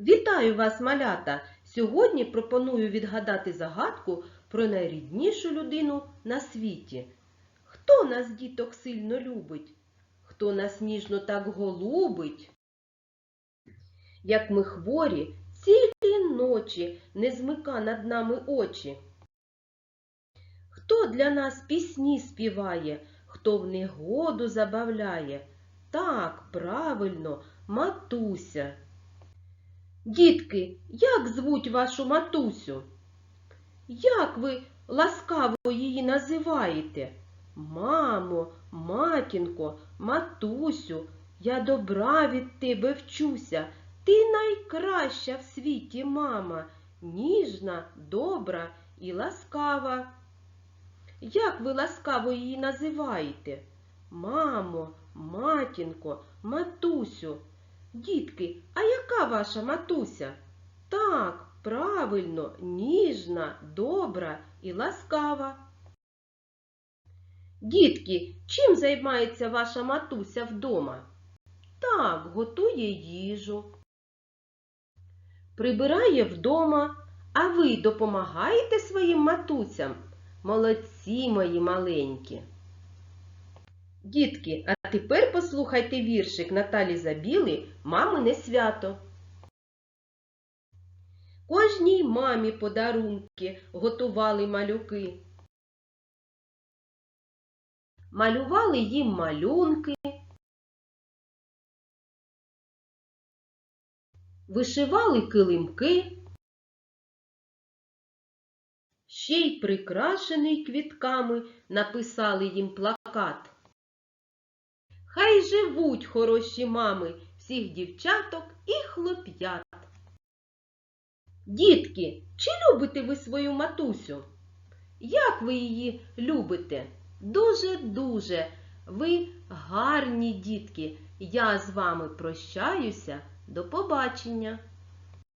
Вітаю вас, малята! Сьогодні пропоную відгадати загадку про найріднішу людину на світі. Хто нас, діток, сильно любить? Хто нас ніжно так голубить? Як ми хворі, цілі ночі не змика над нами очі. Хто для нас пісні співає, хто в негоду забавляє? Так, правильно, матуся. Дітки, як звуть вашу матусю? Як ви ласкаво її називаєте? Мамо, матінко, матусю, я добра від тебе вчуся. Ти найкраща в світі мама, ніжна, добра і ласкава. Як ви ласкаво її називаєте? Мамо, матінко, матусю. Дітки, а яка ваша матуся? Так, правильно, ніжна, добра і ласкава. Дітки, чим займається ваша матуся вдома? Так, готує їжу. Прибирає вдома, а ви допомагаєте своїм матусям? Молодці мої маленькі. Дітки, а тепер послухайте віршик Наталі Забіли «Мамине свято». Кожній мамі подарунки готували малюки. Малювали їм малюнки, вишивали килимки, ще й прикрашений квітками написали їм плакат. Хай живуть хороші мами всіх дівчаток і хлоп'ят. Дітки, чи любите ви свою матусю? Як ви її любите? Дуже-дуже. Ви гарні дітки. Я з вами прощаюся. До побачення.